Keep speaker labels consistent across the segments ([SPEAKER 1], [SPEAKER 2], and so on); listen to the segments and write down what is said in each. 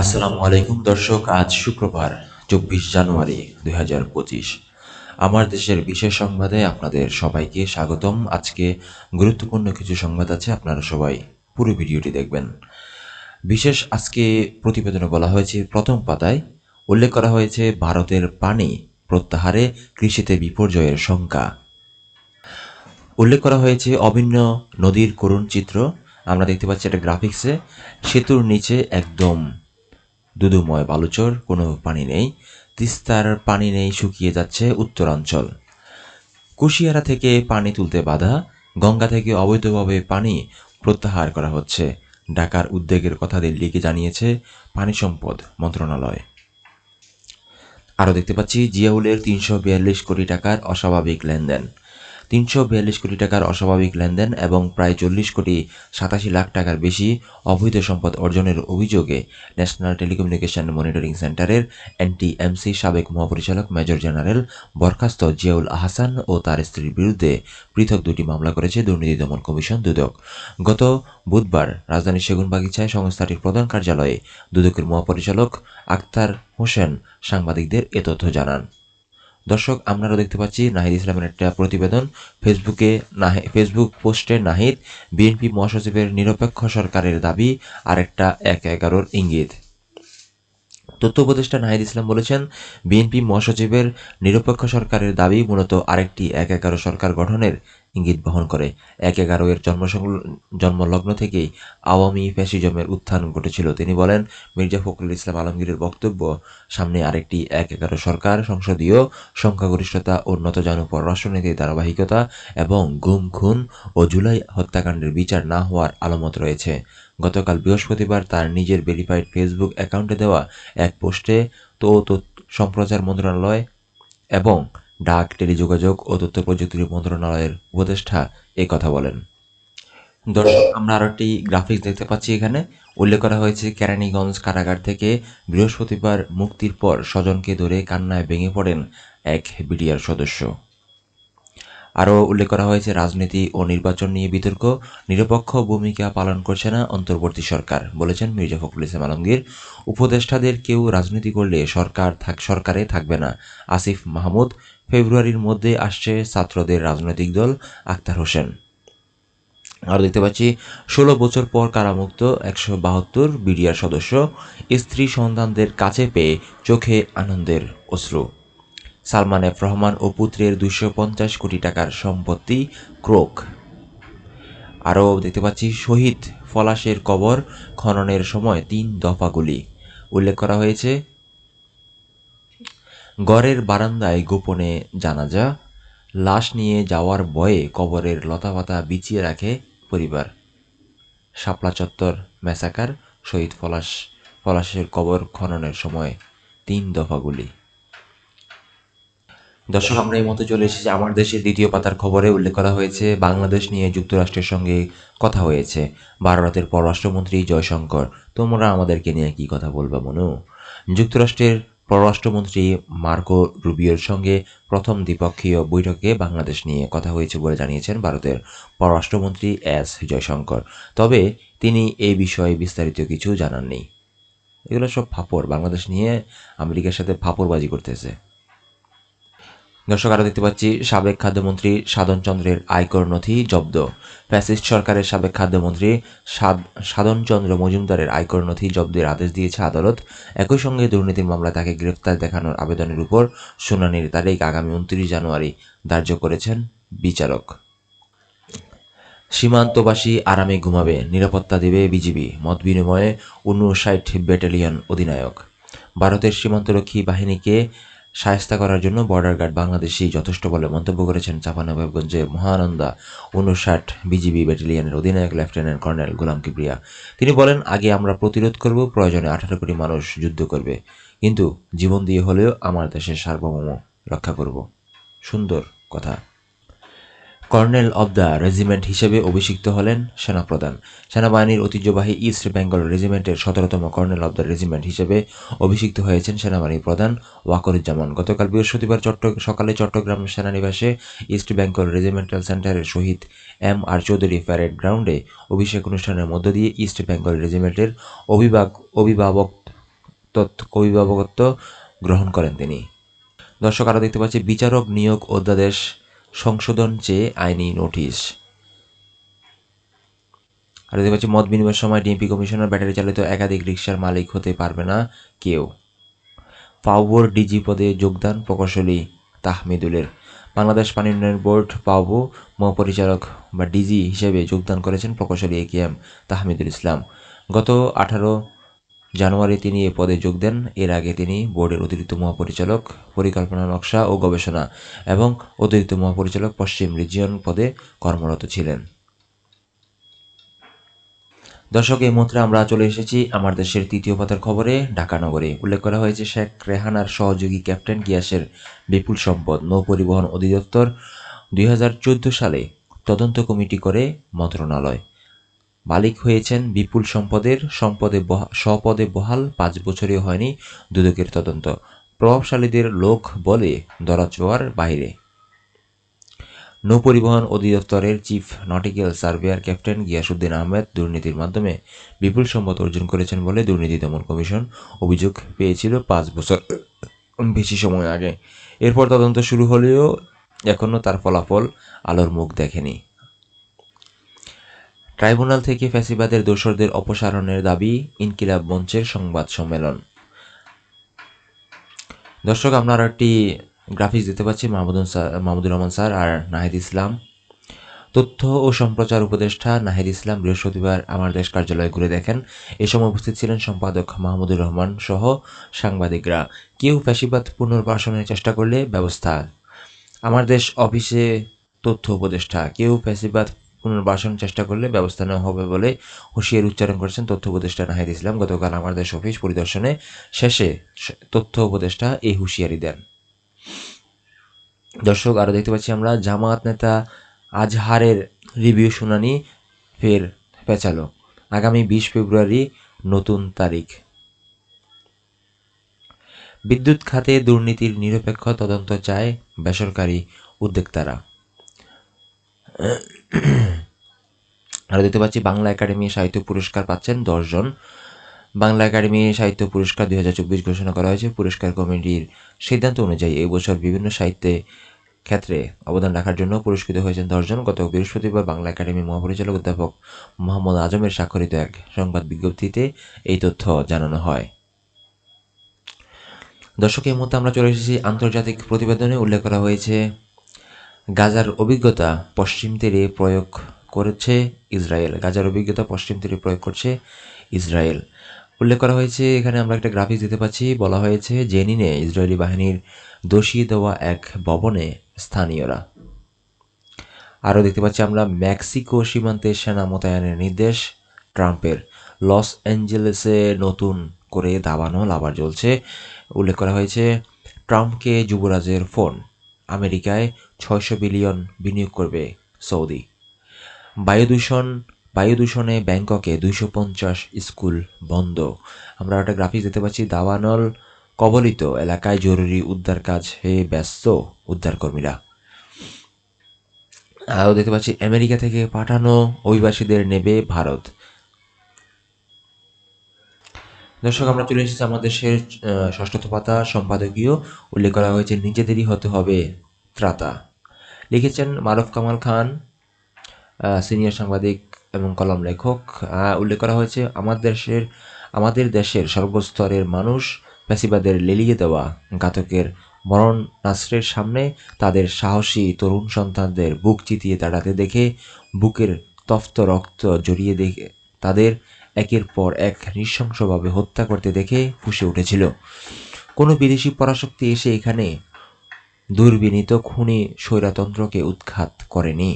[SPEAKER 1] আসসালামু আলাইকুম দর্শক, আজ শুক্রবার, চব্বিশ জানুয়ারি দুই হাজার পঁচিশ। আমার দেশের বিশেষ সংবাদে আপনাদের সবাইকে স্বাগতম। আজকে গুরুত্বপূর্ণ কিছু সংবাদ আছে, আপনারা সবাই পুরো ভিডিওটি দেখবেন। বিশেষ আজকে প্রতিবেদনে বলা হয়েছে, প্রথম পাতায় উল্লেখ করা হয়েছে, ভারতের পানি প্রত্যাহারে কৃষিতে বিপর্যয়ের শঙ্কা। উল্লেখ করা হয়েছে, অভিন্ন নদীর করুণ চিত্র, আমরা দেখতে পাচ্ছি একটা গ্রাফিক্সে সেতুর নিচে একদম দুদুময় বালুচর, কোনো পানি নেই। তিস্তার পানি নেই শুকিয়ে যাচ্ছে উত্তরাঞ্চল। কুশিয়ারা থেকে পানি তুলতে বাধা, গঙ্গা থেকে অবৈধভাবে পানি প্রত্যাহার করা হচ্ছে। ঢাকার উদ্বেগের কথা দিল্লিকে জানিয়েছে পানি সম্পদ মন্ত্রণালয়। আরও দেখতে পাচ্ছি, জিয়াউলের তিনশো বিয়াল্লিশ কোটি টাকার অস্বাভাবিক লেনদেন। তিনশো বিয়াল্লিশ কোটি টাকার অস্বাভাবিক লেনদেন এবং প্রায় চল্লিশ কোটি সাতাশি লাখ টাকার বেশি অবৈধ সম্পদ অর্জনের অভিযোগে ন্যাশনাল টেলিকমিউনিকেশন মনিটরিং সেন্টারের এনটিএমসি সাবেক মহাপরিচালক মেজর জেনারেল বরখাস্ত জিয়াউল আহসান ও তার স্ত্রীর বিরুদ্ধে পৃথক দুটি মামলা করেছে দুর্নীতি দমন কমিশন দুদক। গত বুধবার রাজধানীর সেগুনবাগিচায় সংস্থাটির প্রধান কার্যালয়ে দুদকের মহাপরিচালক আক্তার হোসেন সাংবাদিকদের এ তথ্য জানান। দর্শক আপনারা দেখতে পাচ্ছি নাহিদ ইসলামের একটা প্রতিবেদন। ফেসবুকে নাহি, ফেসবুক পোস্টে নাহিদ, বিএনপি মহাসচিবের নিরপেক্ষ সরকারের দাবি আর একটা এক এগারোর ইঙ্গিত। তথ্য উপদেষ্টা নাহিদ ইসলাম বলেছেন, বিএনপি মহাসচিবের নিরপেক্ষ সরকারের দাবি মূলত আরেকটি এক এগারো সরকার গঠনের ইঙ্গিত বহন করে। এক এগারো এর জন্ম জন্মলগ্ন থেকেই আওয়ামী ফ্যাসিজমের উত্থান ঘটেছিল। তিনি বলেন, মির্জা ফখরুল ইসলাম আলমগীরের বক্তব্য, সামনে আরেকটি এক এগারো সরকার, সংসদীয়, সংখ্যাগরিষ্ঠতা, উন্নত জানু পররাষ্ট্রনীতির ধারাবাহিকতা এবং গুম, খুন ও জুলাই হত্যাকাণ্ডের বিচার না হওয়ার আলামত রয়েছে। গতকাল বৃহস্পতিবার তার নিজের ভেরিফাইড ফেসবুক অ্যাকাউন্টে দেওয়া এক পোস্টে তো সম্প্রচার মন্ত্রণালয় এবং ডাক, টেলিযোগাযোগ ও তথ্য প্রযুক্তি মন্ত্রণালয়ের উপদেষ্টা এই কথা বলেন। দর্শক, আমরা আরও একটি গ্রাফিক্স দেখতে পাচ্ছি এখানে। উল্লেখ করা হয়েছে, কেরানীগঞ্জ কারাগার থেকে বৃহস্পতিবার মুক্তির পর স্বজনকে ধরে কান্নায় ভেঙে পড়েন এক বিডিআর সদস্য। আরও উল্লেখ করা হয়েছে, রাজনীতি ও নির্বাচন নিয়ে বিতর্ক, নিরপেক্ষ ভূমিকা পালন করছে না অন্তর্বর্তী সরকার, বলেছেন মির্জা ফখরুল ইসলাম আলমগীর। উপদেষ্টাদের কেউ রাজনীতি করলে সরকার থাক, সরকারে থাকবে না। আসিফ মাহমুদ ফেব্রুয়ারির মধ্যে আসছে ছাত্রদের রাজনৈতিক দল আক্তার হোসেন। আরও দেখতে পাচ্ছি, ষোলো বছর পর কারামুক্ত একশো বাহাত্তর বিডিআর সদস্য, স্ত্রী সন্তানদের কাছে পেয়ে চোখে আনন্দের অশ্রু। সালমান এফ রহমান ও পুত্রের দুশো পঞ্চাশ কোটি টাকার সম্পত্তি ক্রোক। আরও দেখতে পাচ্ছি, শহীদ ফলাশের কবর খননের সময় তিন দফাগুলি উল্লেখ করা হয়েছে গড়ের বারান্দায় গোপনে জানাজা, লাশ নিয়ে যাওয়ার ভয়ে কবরের লতাপাতা বিছিয়ে রাখে পরিবার। শাপলা চত্বর ম্যাসাকার শহীদ পলাশ, পলাশের কবর খননের সময় তিন দফাগুলি দর্শক, আমরা এই মতো চলে এসেছি আমার দেশের দ্বিতীয় পাতার খবরে। উল্লেখ করা হয়েছে, বাংলাদেশ নিয়ে যুক্তরাষ্ট্রের সঙ্গে কথা হয়েছে। ভারতের পররাষ্ট্রমন্ত্রী জয়শঙ্কর, তোমরা আমাদেরকে নিয়ে কি কথা বলবে মনু? যুক্তরাষ্ট্রের পররাষ্ট্রমন্ত্রী মার্কো রুবিওর সঙ্গে প্রথম দ্বিপক্ষীয় বৈঠকে বাংলাদেশ নিয়ে কথা হয়েছে বলে জানিয়েছেন ভারতের পররাষ্ট্রমন্ত্রী এস জয়শঙ্কর। তবে তিনি এই বিষয়ে বিস্তারিত কিছু জানাননি। এগুলো সব ফাপড়। বাংলাদেশ নিয়ে আমেরিকার সাথে ফাপড়বাজি করতেছে। দর্শক, আরও দেখতে পাচ্ছি, সাবেক খাদ্যমন্ত্রী সাধন চন্দ্রের আয়কর নথি জব্দ। ফ্যাসিস্ট সরকারের সাবেক খাদ্যমন্ত্রী সাধন চন্দ্র মজুমদারের আয়কর নথি জব্দের আদেশ দিয়েছে আদালত। একই সঙ্গে দুর্নীতির মামলায় তাকে গ্রেফতার দেখানোর আবেদনের উপর শুনানির তারিখ আগামী উনত্রিশ জানুয়ারি ধার্য করেছেন বিচারক। সীমান্তবাসী আরামে ঘুমাবে, নিরাপত্তা দেবে বিজিবি, মত বিনিময়ে উনষাট ব্যাটালিয়ন অধিনায়ক। ভারতের সীমান্তরক্ষী বাহিনীকে সায়স্তা করার জন্য বর্ডার গার্ড বাংলাদেশি যথেষ্ট বলে মন্তব্য করেছেন চাপানবাবগঞ্জের মহানন্দা উনষাট বিজিবি ব্যাটালিয়নের অধিনায়ক লেফটেন্যান্ট কর্নেল গোলাম কিবরিয়া। তিনি বলেন, আগে আমরা প্রতিরোধ করব, প্রয়োজনে আঠারো কোটি মানুষ যুদ্ধ করবে। কিন্তু জীবন দিয়ে হলেও আমার দেশের সার্বভৌম রক্ষা করব। সুন্দর কথা। কর্নেল অব দ্য রেজিমেন্ট হিসেবে অভিষিক্ত হলেন সেনাপ্রধান। সেনাবাহিনীর ঐতিহ্যবাহী ইস্ট বেঙ্গল রেজিমেন্টের সতেরোতম কর্নেল অব দ্য রেজিমেন্ট হিসেবে অভিষিক্ত হয়েছেন সেনাবাহিনীর প্রধান ওয়াকরুজ্জামান। গতকাল বৃহস্পতিবার চট্ট সকালে চট্টগ্রাম সেনানিবাসে ইস্ট বেঙ্গল রেজিমেন্টাল সেন্টারের শহীদ এম আর চৌধুরী প্যারেড গ্রাউন্ডে অভিষেক অনুষ্ঠানের মধ্য দিয়ে ইস্ট বেঙ্গল রেজিমেন্টের অভিভাবক অভিভাবক অভিভাবকত্ব গ্রহণ করেন তিনি। দর্শক, আরও দেখতে পাচ্ছি বিচারক নিয়োগ অধ্যাদেশ সংশোধন চেয়ে আইনি নোটিশ। আর দেখতে পাচ্ছি মত বিনিময়ের সময় ডিএমপি কমিশনার ব্যাটারি চালিত একাধিক রিক্সার মালিক হতে পারবে না কেউ। পাউবোর ডিজি পদে যোগদান প্রকৌশলী তাহমিদুলের। বাংলাদেশ পানি উন্নয়ন বোর্ড পাউবো মহাপরিচালক বা ডিজি হিসেবে যোগদান করেছেন প্রকৌশলী এ কে এম তাহমিদুল ইসলাম। গত আঠারো জানুয়ারি তিনি এ পদে যোগ দেন। এর আগে তিনি বোর্ডের অতিরিক্ত মহাপরিচালক, পরিকল্পনা, নকশা ও গবেষণা এবং অতিরিক্ত মহাপরিচালক পশ্চিম রিজিয়ন পদে কর্মরত ছিলেন। দর্শক, এই মুহূর্তে আমরা চলে এসেছি আমার দেশের তৃতীয় পাতার খবরে, ঢাকা নগরে। উল্লেখ করা হয়েছে, শেখ রেহানার সহযোগী ক্যাপ্টেন গিয়াসের বিপুল সম্পদ। নৌ পরিবহন অধিদপ্তর দুই হাজার চোদ্দ সালে তদন্ত কমিটি করে মন্ত্রণালয়। মালিক হয়েছেন বিপুল সম্পদের, সম্পদে স্বপদে বহাল, পাঁচ বছরই হয়নি দুদকের তদন্ত। প্রভাবশালীদের লোক বলে দরাচোয়ার বাইরে। নৌপরিবহন অধিদপ্তরের chief nautical surveyor captain Giasuddin Ahmed দুর্নীতির মাধ্যমে বিপুল সম্পদ অর্জন করেছেন বলে দুর্নীতি দমন কমিশন অভিযোগ পেয়েছিল পাঁচ বছর বেশি সময় আগে। এরপর তদন্ত শুরু হলেও এখনও তার ফলাফল আলোর মুখ দেখেনি। ট্রাইব্যুনাল থেকে ফ্যাসিবাদের দোসরদের অপসারণের দাবি ইনকিলাব মঞ্চের সংবাদ সম্মেলন। দর্শক আরও একটি গ্রাফিক্স দিতে পাচ্ছি মাহমুদুল মাহমুদুর রহমান স্যার আর নাহিদ ইসলাম। তথ্য ও সম্প্রচার উপদেষ্টা নাহিদ ইসলাম বৃহস্পতিবার আমার দেশ কার্যালয়ে ঘুরে দেখেন। এ সময় উপস্থিত ছিলেন সম্পাদক মাহমুদুর রহমান সহ সাংবাদিকরা। কেউ ফ্যাসিবাদ পুনর্বাসনের চেষ্টা করলে ব্যবস্থা। আমার দেশ অফিসে তথ্য উপদেষ্টা, কেউ ফ্যাসিবাদ পুনর্বাসন চেষ্টা করলে ব্যবস্থা নেওয়া হবে বলে হুঁশিয়ার উচ্চারণ করেছেন তথ্য উপদেষ্টা নাহিদ ইসলাম। গতকাল আমার দেশ অফিস পরিদর্শনে শেষে তথ্য উপদেষ্টা এই হুঁশিয়ারি দেন। দর্শক, আরও দেখতে পাচ্ছি আমরা জামায়াত নেতা আজহারের রিভিউ শুনানি ফের পেঁচালো আগামী বিশ ফেব্রুয়ারি নতুন তারিখ। বিদ্যুৎ খাতে দুর্নীতির নিরপেক্ষ তদন্ত চায় বেসরকারি উদ্যোক্তারা। আরও দেখতে পাচ্ছি, বাংলা একাডেমি সাহিত্য পুরস্কার পাচ্ছেন দশজন। বাংলা একাডেমি সাহিত্য পুরস্কার দুই হাজার চব্বিশ ঘোষণা করা হয়েছে। পুরস্কার কমিটির সিদ্ধান্ত অনুযায়ী এই বছর বিভিন্ন সাহিত্যে ক্ষেত্রে অবদান রাখার জন্য পুরস্কৃত হয়েছেন দশজন। গত বৃহস্পতিবার বাংলা একাডেমি মহাপরিচালক অধ্যাপক মোহাম্মদ আজমের স্বাক্ষরিত এক সংবাদ বিজ্ঞপ্তিতে এই তথ্য জানানো হয়। দর্শক, এই মুহূর্তে আমরা চলে এসেছি আন্তর্জাতিক প্রতিবেদনে। উল্লেখ করা হয়েছে গাজার অভিজ্ঞতা পশ্চিম তীরে প্রয়োগ করেছে ইসরায়েল। গাজার অভিজ্ঞতা পশ্চিম তীরে প্রয়োগ করছে ইসরায়েল। উল্লেখ করা হয়েছে, এখানে আমরা একটা গ্রাফিক্স দিতে পাচ্ছি। বলা হয়েছে, জেনিনে ইসরায়েলি বাহিনীর দোষী দেওয়া এক ভবনে স্থানীয়রা। আরও দেখতে পাচ্ছি আমরা, মেক্সিকো সীমান্তে সেনা মোতায়েনের নির্দেশ ট্রাম্পের। লস অ্যাঞ্জেলেসে নতুন করে দাবানো লাভার জ্বলছে। উল্লেখ করা হয়েছে, ট্রাম্পকে যুবরাজের ফোন। আমেরিকায় ছয়শো বিলিয়ন বিনিয়োগ করবে সৌদি। বায়ু দূষণ, বায়ু দূষণে ব্যাংককে দুইশো পঞ্চাশ স্কুল বন্ধ। আমরা একটা গ্রাফিক্স দেখতে পাচ্ছি দাওয়ানল কবলিত এলাকায় জরুরি উদ্ধার কাজে ব্যস্ত উদ্ধারকর্মীরা। আরও দেখতে পাচ্ছি, আমেরিকা থেকে পাঠানো অভিবাসীদের নেবে ভারত। দর্শক, আমরা চলে এসেছি আমাদের দেশের ষষ্ঠত পাতা, সম্পাদকীয়। উল্লেখ করা হয়েছে, নিজেদেরই হতে হবে ত্রাতা। লিখেছেন মারুফ কামাল খান সিনিয়র সাংবাদিক এবং কলম লেখক। উল্লেখ করা হয়েছে আমাদের দেশের আমাদের দেশের সর্বস্তরের মানুষ ফ্যাসিবাদের লেলিয়ে দেওয়া, ঘাতকের মরণ নাস্রের সামনে তাদের সাহসী তরুণ সন্তানদের বুক চিতিয়ে দাঁড়াতে দেখে, বুকের তপ্ত রক্ত জড়িয়ে দেখে, তাদের একের পর এক নৃশংসভাবে হত্যা করতে দেখে ফুসে উঠেছিল। কোনো বিদেশি পরাশক্তি এসে এখানে দুর্বিনীত খুনি স্বৈরতন্ত্রকে উৎখাত করেনি।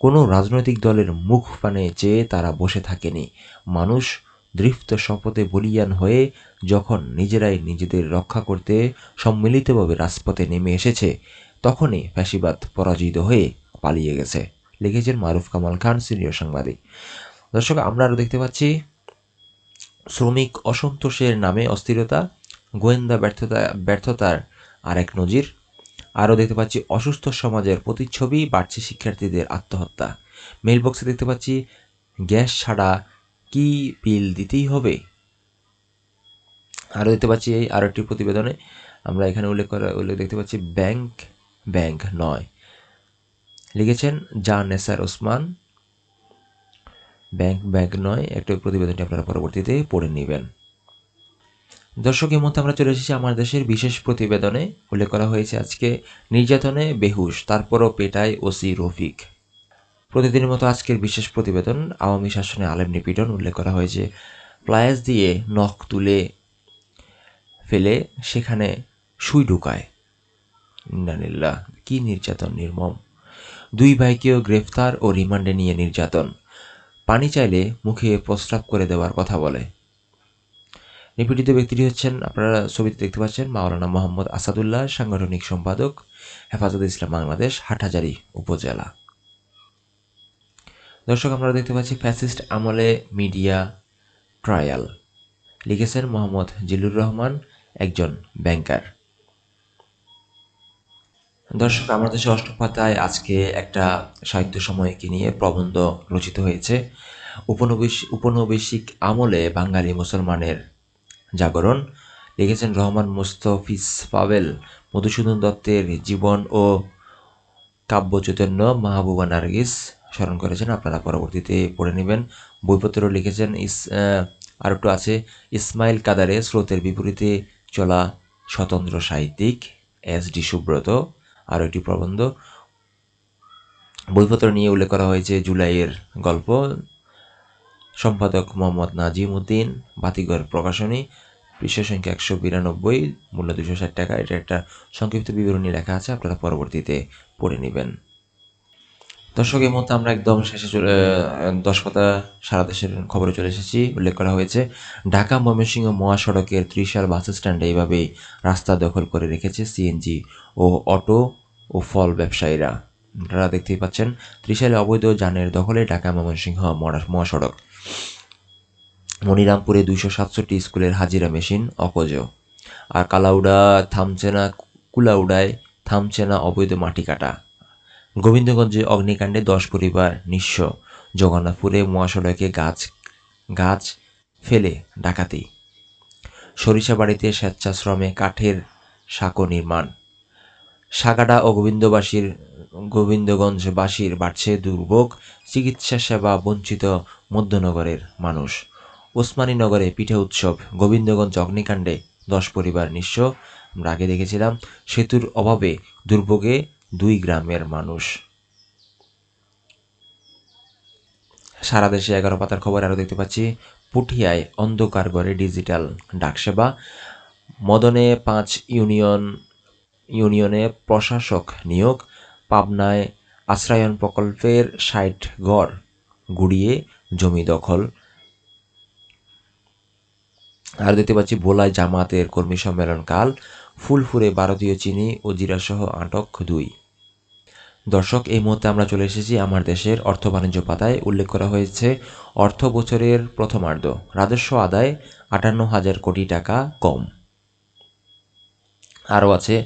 [SPEAKER 1] কোনো রাজনৈতিক দলের মুখ পানে চেয়ে তারা বসে থাকেনি। মানুষ দৃপ্ত শপথে বলিয়ান হয়ে যখন নিজেরাই নিজেদের রক্ষা করতে সম্মিলিতভাবে রাজপথে নেমে এসেছে, তখনই ফ্যাসিবাদ পরাজিত হয়ে পালিয়ে গেছে, লিখেছেন মারুফ কামাল খান, সিনিয়র সাংবাদিক। দর্শক, আমরা আরও দেখতে পাচ্ছি, শ্রমিক অসন্তোষের নামে অস্থিরতা, গোয়েন্দা ব্যর্থতা, ব্যর্থতার আরেক নজির আরও দেখতে পাচ্ছি, অসুস্থ সমাজের প্রতিচ্ছবি, বাড়ছে শিক্ষার্থীদের আত্মহত্যা। মেল বক্সে দেখতে পাচ্ছি, গ্যাস ছাড়া কি বিল দিতেই হবে? আরও দেখতে পাচ্ছি, এই আরও একটি প্রতিবেদনে আমরা এখানে উল্লেখ করা, উল্লেখ দেখতে পাচ্ছি, ব্যাংক ব্যাংক নয়। লিখেছেন জা নেসার ওসমান। ব্যাংক ব্যাংক নয়, একটা প্রতিবেদনটি আপনারা পরবর্তীতে পড়ে নেবেন। দর্শক এই মধ্যে আমরা চলে এসেছি আমার দেশের বিশেষ প্রতিবেদনে। উল্লেখ করা হয়েছে আজকে নির্যাতনে বেহুশ, তারপরও পেটায় ওসি রফিক। প্রতিদিনের মতো আজকের বিশেষ প্রতিবেদন, আওয়ামী শাসনে আলেম নিপীড়ন, উল্লেখ করা হয়েছে। প্লায়াস দিয়ে নখ তুলে ফেলে, সেখানে সুই ঢুকায়। ইন্নানিল্লাহ কি নির্যাতন, নির্মম। দুই ভাইকেও গ্রেফতার ও রিমান্ডে নিয়ে নির্যাতন। পানি চাইলে মুখে প্রস্রাব করে দেওয়ার কথা বলে। নিপীড়িত ব্যক্তিটি হচ্ছেন, আপনারা ছবিতে দেখতে পাচ্ছেন, মাওলানা মোহাম্মদ আসাদুল্লাহ, সাংগঠনিক সম্পাদক, হেফাজত ইসলাম বাংলাদেশ, হাটহাজারী উপজেলা। দর্শক আমরা দেখতে পাচ্ছি, ফ্যাসিস্ট আমলে মিডিয়া ট্রায়াল লিখেছেন মোহাম্মদ জিলুর রহমান, একজন ব্যাংকার। দর্শক, আমাদের দেশে অষ্টম পাতায় আজকে একটা সাহিত্য সময়কে নিয়ে প্রবন্ধ রচিত হয়েছে। উপনিবেশ উপনিবেশিক আমলে বাঙালি মুসলমানের জাগরণ। লিখেছেন রহমান মুস্তফিজ পাবেল মধুসূদন দত্তের জীবন ও কাব্য চৈতন্য মাহবুবা নার্গিস স্মরণ করেছেন, আপনারা পরবর্তীতে পড়ে নেবেন। বইপত্র লিখেছেন ইস আর একটু আছে, ইসমাইল কাদারে স্রোতের বিপরীতে চলা স্বতন্ত্র সাহিত্যিক এস ডি সুব্রত, আরও একটি প্রবন্ধ। বইপত্র নিয়ে উল্লেখ করা হয়েছে জুলাইয়ের গল্প। সম্পাদক মোহাম্মদ নাজিম উদ্দিন বাতিঘর প্রকাশনী, পৃষ্ঠ সংখ্যা একশো বিরানব্বই, মূল্য দুশো ষাট টাকা। এটা একটা সংক্ষিপ্ত বিবরণী লেখা আছে, আপনারা পরবর্তীতে পড়ে নেবেন। দর্শক, এই মধ্যে আমরা একদম শেষে চলে দশ কথা সারা দেশের খবরে চলে এসেছি। উল্লেখ করা হয়েছে, ঢাকা ময়মনসিংহ মহাসড়কের ত্রিশাল বাস স্ট্যান্ডে এইভাবেই রাস্তা দখল করে রেখেছে সিএনজি ও অটো ও ফল ব্যবসায়ীরা। আপনারা দেখতেই পাচ্ছেন ত্রিশালে অবৈধ যানের দখলে ঢাকা ময়মনসিংহ মহাসড়ক। মনিরামপুরে দুইশো সাতষট্টি স্কুলের হাজিরা মেশিন অকজ আর কালাউডা থামছে না কুলাউডায় থামছে না অবৈধ মাটি কাটা। গোবিন্দগঞ্জে অগ্নিকাণ্ডে দশ পরিবার নিঃস্ব। জগন্নাথপুরে মহাসড়কে গাছ গাছ ফেলে ডাকাতি। সরিষাবাড়িতে স্বেচ্ছাশ্রমে কাঠের সাঁকো নির্মাণ। সাগাডা ও গোবিন্দবাসীর গোবিন্দগঞ্জবাসীর বাড়ছে দুর্ভোগ, চিকিৎসা সেবা বঞ্চিত মধ্যনগরের মানুষ। ওসমানীনগরে পিঠে উৎসব, গোবিন্দগঞ্জ অগ্নিকাণ্ডে দশ পরিবার নিঃস্ব। আমরা আগে দেখেছিলাম সেতুর অভাবে দুর্ভোগে দুই গ্রামের মানুষ। সারা দেশে এগারো পাতার খবর আরও দেখতে পাচ্ছি। পুঠিয়ায় অন্ধকার ঘরে ডিজিটাল ডাকসেবা। মদনে পাঁচ ইউনিয়ন ইউনিয়নে প্রশাসক নিয়োগ, পাবনায় আশ্রয়ন প্রকল্পের ষাট গড় গুড়িয়ে জমি দখল। আর দেখতে পাচ্ছি, ভোলায় জামাতের কর্মী সম্মেলন কাল ফুলফুরে ভারতীয় চিনি ও জিরাসহ আটক দুই। দর্শক, এই মুহূর্তে আমরা চলে এসেছি আমার দেশের অর্থ বাণিজ্য পাতায়। উল্লেখ করা হয়েছে, অর্থ বছরের প্রথমার্ধ, রাজস্ব আদায় আটান্ন হাজার কোটি টাকা কম। আরও আছে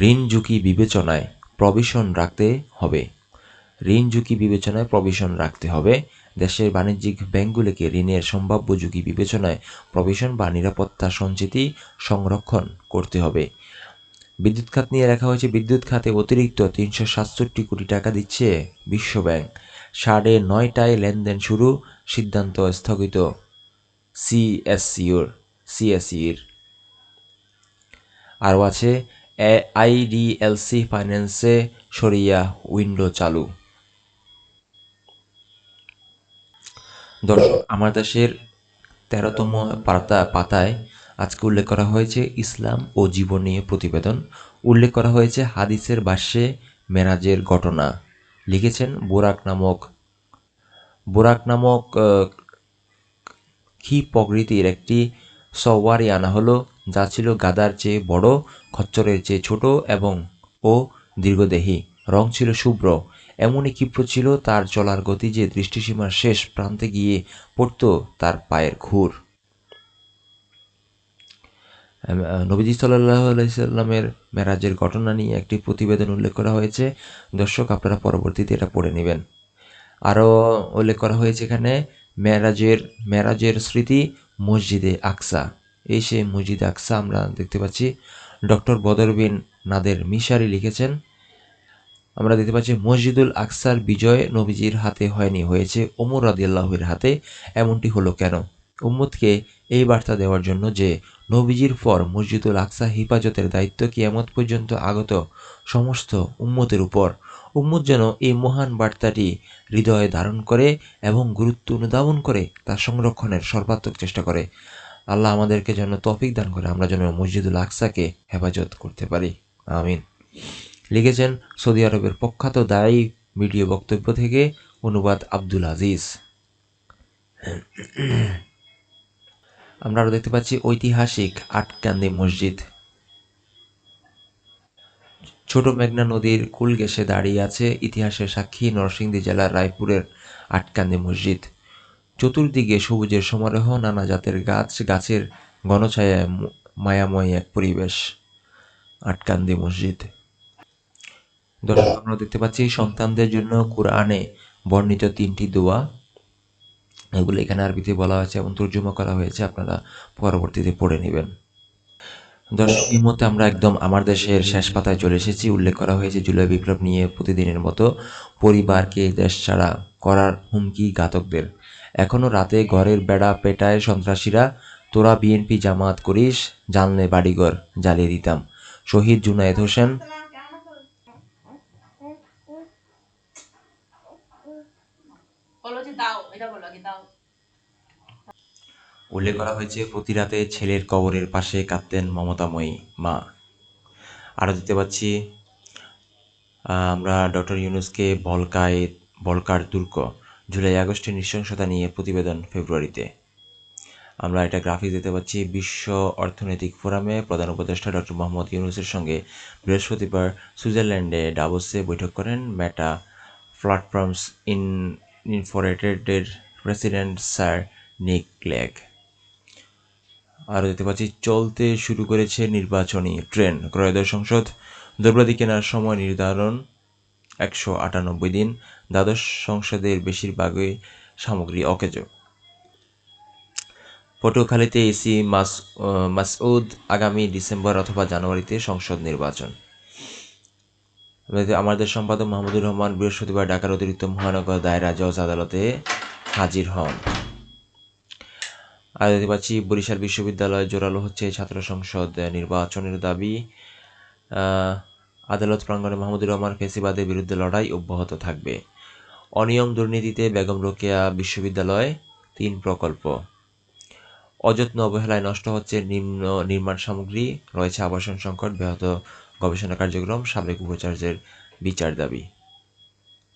[SPEAKER 1] ঋণ ঝুঁকি বিবেচনায় প্রভিশন রাখতে হবে। ঋণ ঝুঁকি বিবেচনায় প্রভিশন রাখতে হবে। দেশের বাণিজ্যিক ব্যাংকগুলিকে ঋণের সম্ভাব্য ঝুঁকি বিবেচনায় প্রভিশন বা নিরাপত্তা সঞ্চিতি সংরক্ষণ করতে হবে। বিদ্যুৎ খাত নিয়ে রাখা হয়েছে। বিদ্যুৎ খাতে অতিরিক্ত তিনশো সাতষট্টি কোটি টাকা দিচ্ছে বিশ্বব্যাংক সাড়ে নয়টায় লেনদেন শুরু, সিদ্ধান্ত স্থগিত সিএসসিওর, সিএসসির। আরও আছে আইডিএলসি ফাইন্যান্সে সরিয়া উইন্ডো চালু। দর্শক, আমার দেশের তেরোতম পাতা পাতায় আজকে উল্লেখ করা হয়েছে ইসলাম ও জীবন নিয়ে প্রতিবেদন। উল্লেখ করা হয়েছে হাদিসের ভাষ্যে মেরাজের ঘটনা। লিখেছেন বোরাক নামক বোরাক নামক কি প্রকৃতির একটি সওয়ারি আনা হলো? যা ছিল গাদার চেয়ে বড়, খচ্চরের চেয়ে ছোট এবং ও দীর্ঘদেহী। রং ছিল শুভ্র। এমনই ক্ষিপ্র ছিল তার চলার গতি যে দৃষ্টিসীমার শেষ প্রান্তে গিয়ে পড়ত তার পায়ের ঘুর। নবীজি সাল্লাহ আলাইসাল্লামের মেরাজের ঘটনা নিয়ে একটি প্রতিবেদন উল্লেখ করা হয়েছে। দর্শক, আপনারা পরবর্তীতে এটা পড়ে নেবেন। আরও উল্লেখ করা হয়েছে এখানে, মেরাজের মেরাজের স্মৃতি মসজিদে আকসা। এই সেই মসজিদ আকসা আমরা দেখতে পাচ্ছি। ডক্টর বদর বিন নাদের মিশারি লিখেছেন, আমরা দেখতে পাচ্ছি মসজিদুল আকসার বিজয় নবীজির হাতে হয়নি, হয়েছে ওমর রাদিয়াল্লাহুর হাতে। এমনটি হলো কেন? উম্মতকে এই বার্তা দেওয়ার জন্য যে নবীজির পর মসজিদুল আকসা হিফাজতের দায়িত্ব কিয়ামত পর্যন্ত আগত সমস্ত উম্মতের উপর। উম্মত যেন এই মহান বার্তাটি হৃদয়ে ধারণ করে এবং গুরুত্ব অনুধাবন করে তার সংরক্ষণের সর্বাত্মক চেষ্টা করে। আল্লাহ আমাদেরকে যেন তফিক দান করে, আমরা যেন মসজিদুল আকসাকে হেফাজত করতে পারি। আমিন। লিখেছেন, সৌদি আরবের প্রখ্যাত দায়ী ভিডিও বক্তব্য থেকে অনুবাদ আব্দুল আজিজ। আমরা আরও দেখতে পাচ্ছি ঐতিহাসিক আটকান্দি মসজিদ। ছোট মেঘনা নদীর কুল ঘেঁষে দাঁড়িয়ে আছে ইতিহাসের সাক্ষী নরসিংদী জেলার রায়পুরের আটকান্দি মসজিদ। চতুর্দিকে সবুজের সমারোহ, নানা জাতের গাছ, গাছের ঘনছায়ায় মায়াময় এক পরিবেশ। আটকান্দি মসজিদ। দর্শক, আমরা দেখতে পাচ্ছি, সন্তানদের জন্য কোরআনে বর্ণিত তিনটি দোয়া। এগুলো এখানে আরবিতে বলা হয়েছে এবং তর্জমা করা হয়েছে, আপনারা পরবর্তীতে পড়ে নেবেন। দর্শক, এই মুহূর্তে আমরা একদম আমার দেশের শেষ পাতায় চলে এসেছি। উল্লেখ করা হয়েছে, জুলাই বিপ্লব নিয়ে প্রতিদিনের মতো পরিবারকে দেশ ছাড়া করার হুমকি ঘাতকদের। এখনও রাতে ঘরের বেড়া পেটায় সন্ত্রাসীরা। তোরা বিএনপি জামাত করিস জানলে বাড়িঘর জ্বালিয়ে দিতাম। শহীদ জুনায়েদ হোসেন। উল্লেখ করা হয়েছে প্রতি রাতে ছেলের কবরের পাশে কাঁদতেন মমতাময়ী মা। আরও দিতে পাচ্ছি আমরা ডক্টর ইউনুসকে বলকায় বলকার দুর্গ। জুলাই আগস্টে নৃশংসতা নিয়ে প্রতিবেদন ফেব্রুয়ারিতে। আমরা এটা গ্রাফিক দেখতে পাচ্ছি। বিশ্ব অর্থনৈতিক ফোরামে প্রধান উপদেষ্টা ডক্টর মোহাম্মদ ইউনুসের সঙ্গে বৃহস্পতিবার সুইজারল্যান্ডে ডাভোসে বৈঠক করেন মেটা প্ল্যাটফর্মস ইন ইনফরেটেডের প্রেসিডেন্ট স্যার নিক ক্লেগ আরও দেখতে পাচ্ছি, চলতে শুরু করেছে নির্বাচনী ট্রেন। ক্রয়োদয় সংসদ, দ্রব্যাদি কেনার সময় নির্ধারণ একশো আটানব্বই দিন। দ্বাদশ সংসদের বেশিরভাগই সামগ্রী অকেজ। পটুয়াখালীতে এসি মাস মাসউদ আগামী ডিসেম্বর অথবা জানুয়ারিতে সংসদ নির্বাচন। আমাদের সম্পাদক মাহমুদুর রহমান বৃহস্পতিবার ঢাকার অতিরিক্ত মহানগর দায়রা জজ আদালতে হাজির হন। আর দেখতে পাচ্ছি বরিশাল বিশ্ববিদ্যালয় জোরালো হচ্ছে ছাত্র সংসদ নির্বাচনের দাবি। আদালত প্রাঙ্গণে মাহমুদুর রহমান ফেসিবাদের বিরুদ্ধে লড়াই অব্যাহত থাকবে। অনিয়ম দুর্নীতিতে বেগম রোকেয়া বিশ্ববিদ্যালয়, তিন প্রকল্প। অযত্ন অবহেলায় নষ্ট হচ্ছে নিম্ন নির্মাণ সামগ্রী, রয়েছে আবাসন সংকট, ব্যাহত গবেষণা কার্যক্রম সাবেক উপাচার্যের বিচার দাবি।